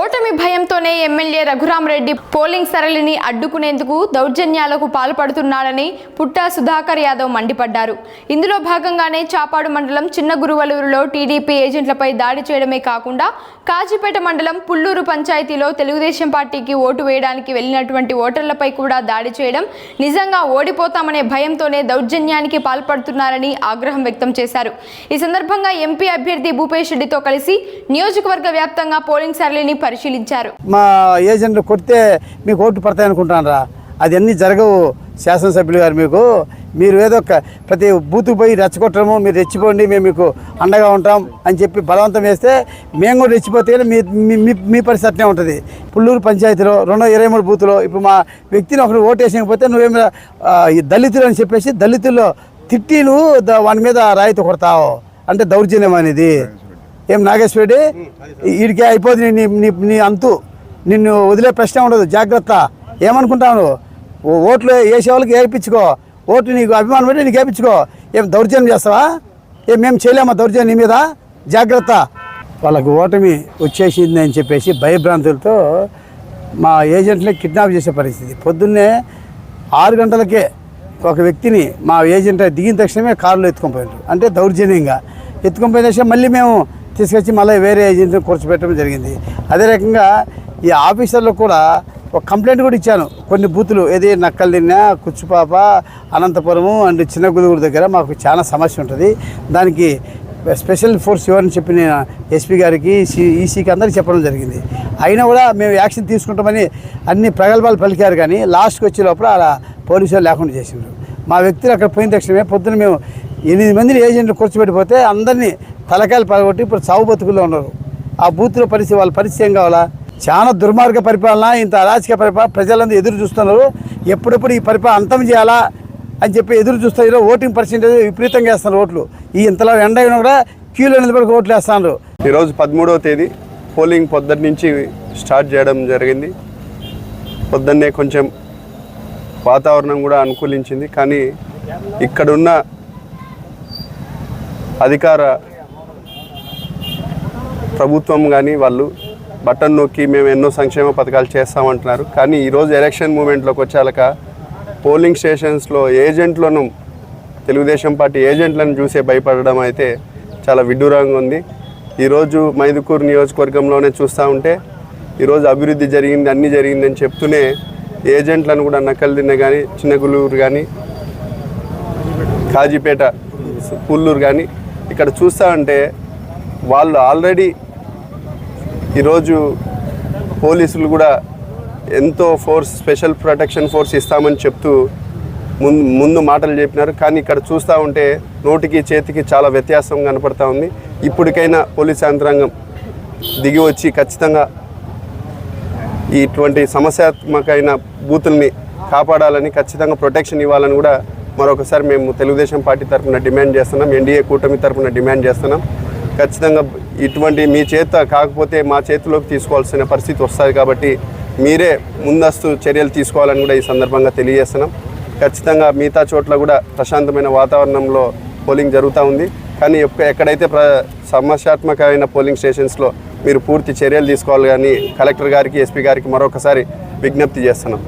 ఓటమి భయంతోనే MLA Raghurama Reddy polling సరళిని అడ్డుకునేందుకు దౌర్జన్యాలకు పాల్పడుతున్నాడని పుట్టా సుధాకర్ యాదవ్ మండిపడ్డారు. ఇందులో భాగంగానే చాపాడు మండలం చిన్న గురువలూరులో టీడీపీ ఏజెంట్లపై దాడి చేయడమే కాకుండా కాజీపేట మండలం పుల్లూరు పంచాయతీలో తెలుగుదేశం పార్టీకి ఓటు వేయడానికి వెళ్ళినటువంటి ఓటర్లపై కూడా దాడి చేయడం నిజంగా ఓడిపోతామనే భయంతోనే దౌర్జన్యానికి పాల్పడుతున్నారని ఆగ్రహం వ్యక్తం చేశారు. ఈ సందర్భంగా ఎంపీ అభ్యర్థి భూపేష్ రెడ్డితో కలిసి నియోజకవర్గ వ్యాప్తంగా పోలింగ్ సరళిని పరిశీలించారు. మా ఏజెంట్లు కొడితే మీకు ఓట్లు పడతాయి అనుకుంటానరా. అది అన్నీ జరగవు శాసనసభ్యులు గారు మీకు. మీరు ఏదో ఒక ప్రతి బూతుకు పోయి రెచ్చగొట్టడము మీరు రెచ్చిపోండి మేము మీకు అండగా ఉంటాం అని చెప్పి బలవంతం వేస్తే మేము కూడా రెచ్చిపోతే మీ మీ- పరిస్థితి అట్నే ఉంటుంది. పుల్లూరు పంచాయతీలో రెండో ఇరవై మూడు బూతులో ఇప్పుడు మా వ్యక్తిని ఒకరు ఓటేసకపోతే నువ్వేమి దళితులు అని చెప్పేసి దళితుల్లో తిట్టి నువ్వు వాని మీద రాయితీ కొడతావు. అంటే దౌర్జన్యం అనేది. ఏం నాగేశ్వరెడ్డి వీడికి అయిపోతుంది నీ నీ నీ అంతు. నిన్ను వదిలే ప్రశ్న ఉండదు జాగ్రత్త. ఏమనుకుంటావు ఓట్లు వేసే వాళ్ళకి వేయించుకో. ఓట్లు నీకు అభిమానం పెట్టి నీకు వేయించుకో. ఏం దౌర్జన్యం చేస్తావా? ఏం మేము చేయలేమా దౌర్జన్యం నీ మీద? జాగ్రత్త. వాళ్ళకి ఓటమి వచ్చేసింది అని చెప్పేసి భయభ్రాంతులతో మా ఏజెంట్ని కిడ్నాప్ చేసే పరిస్థితి. పొద్దున్నే ఆరు గంటలకే ఒక వ్యక్తిని మా ఏజెంట్ దిగిన తక్షణమే కారులో ఎత్తుకొని పోయారు అంటే దౌర్జన్యంగా. ఎత్తుకొని పోయిన మళ్ళీ మేము తీసుకొచ్చి మళ్ళీ వేరే ఏజెంట్ని కూర్చోబెట్టడం జరిగింది. అదే రకంగా ఈ ఆఫీసర్లో కూడా ఒక కంప్లైంట్ కూడా ఇచ్చాను. కొన్ని బూతులు ఏది నక్కల్దిన్న కుచ్చుపాప అనంతపురము అండ్ చిన్న గుదుగుడు దగ్గర మాకు చాలా సమస్య ఉంటుంది. దానికి స్పెషల్ ఫోర్స్ ఎవరని చెప్పి నేను ఎస్పీ గారికి ఈసీకి అందరికీ చెప్పడం జరిగింది. అయినా కూడా మేము యాక్షన్ తీసుకుంటామని అన్ని ప్రగల్భాలు పలికారు కానీ లాస్ట్కి వచ్చే లోపల అలా పోలీసులు లేకుండా చేసిండ్రు. మా వ్యక్తులు అక్కడ పోయిన తక్షణమే పొద్దున మేము ఎనిమిది మందిని ఏజెంట్లు కూర్చోబెట్టిపోతే అందరినీ తలకాయలు పడగొట్టి ఇప్పుడు చావు బతుకుల్లో ఉన్నారు. ఆ బూత్లో పరిస్థితి వాళ్ళ పరిస్థితి ఏం కావాలా? చాలా దుర్మార్గ పరిపాలన ఇంత అరాచక పరిపాలన ప్రజలందరూ ఎదురు చూస్తున్నారు. ఎప్పుడెప్పుడు ఈ పరిపాలన అంతం చేయాలా అని చెప్పి ఎదురు చూస్తారు ఈరోజు ఓటింగ్ పర్సెంటేజ్ విపరీతంగా వేస్తున్నారు ఓట్లు. ఈ ఇంతలో ఎండ అయినా కూడా క్యూలో నిలబడి ఓట్లు వేస్తున్నారు. ఈరోజు పదమూడవ తేదీ. పోలింగ్ పొద్దున్న నుంచి స్టార్ట్ చేయడం జరిగింది. పొద్దున్నే కొంచెం వాతావరణం కూడా అనుకూలించింది. కానీ ఇక్కడున్న అధికార ప్రభుత్వం కానీ వాళ్ళు బటన్ నొక్కి మేము ఎన్నో సంక్షేమ పథకాలు చేస్తామంటున్నారు. కానీ ఈరోజు ఎలక్షన్ మూమెంట్లోకి వచ్చాక పోలింగ్ స్టేషన్స్లో ఏజెంట్లను తెలుగుదేశం పార్టీ ఏజెంట్లను చూసే భయపడడం అయితే చాలా విడ్డూరంగా ఉంది. ఈరోజు మైదుకూరు నియోజకవర్గంలోనే చూస్తూ ఉంటే ఈరోజు అభివృద్ధి జరిగింది అన్నీ జరిగిందని చెప్తూనే ఏజెంట్లను కూడా నక్కలు కానీ చిన్నగులూరు కానీ కాజీపేట పుల్లూరు కానీ ఇక్కడ చూస్తా ఉంటే వాళ్ళు ఆల్రెడీ ఈరోజు పోలీసులు కూడా ఎంతో ఫోర్స్ స్పెషల్ ప్రొటెక్షన్ ఫోర్స్ ఇస్తామని చెప్తూ ముందు ముందు మాటలు చెప్పినారు. కానీ ఇక్కడ చూస్తూ ఉంటే నోటికి చేతికి చాలా వ్యత్యాసం కనపడతా ఉంది. ఇప్పటికైనా పోలీస్ యంత్రాంగం దిగి వచ్చి ఖచ్చితంగా ఇటువంటి సమస్యాత్మకమైన బూతుల్ని కాపాడాలని ఖచ్చితంగా ప్రొటెక్షన్ ఇవ్వాలని కూడా మరొకసారి మేము తెలుగుదేశం పార్టీ తరఫున డిమాండ్ చేస్తున్నాం. ఎన్డీఏ కూటమి తరఫున డిమాండ్ చేస్తున్నాం. ఖచ్చితంగా ఇటువంటి మీ చేత కాకపోతే మా చేతిలోకి తీసుకోవాల్సిన పరిస్థితి వస్తుంది కాబట్టి మీరే ముందస్తు చర్యలు తీసుకోవాలని కూడా ఈ సందర్భంగా తెలియజేస్తున్నాం. ఖచ్చితంగా మిగతా చోట్ల కూడా ప్రశాంతమైన వాతావరణంలో పోలింగ్ జరుగుతూ ఉంది. కానీ ఎక్కడైతే ప్ర సమస్యాత్మకమైన పోలింగ్ స్టేషన్స్లో మీరు పూర్తి చర్యలు తీసుకోవాలి కానీ కలెక్టర్ గారికి ఎస్పీ గారికి మరొకసారి విజ్ఞప్తి చేస్తున్నాం.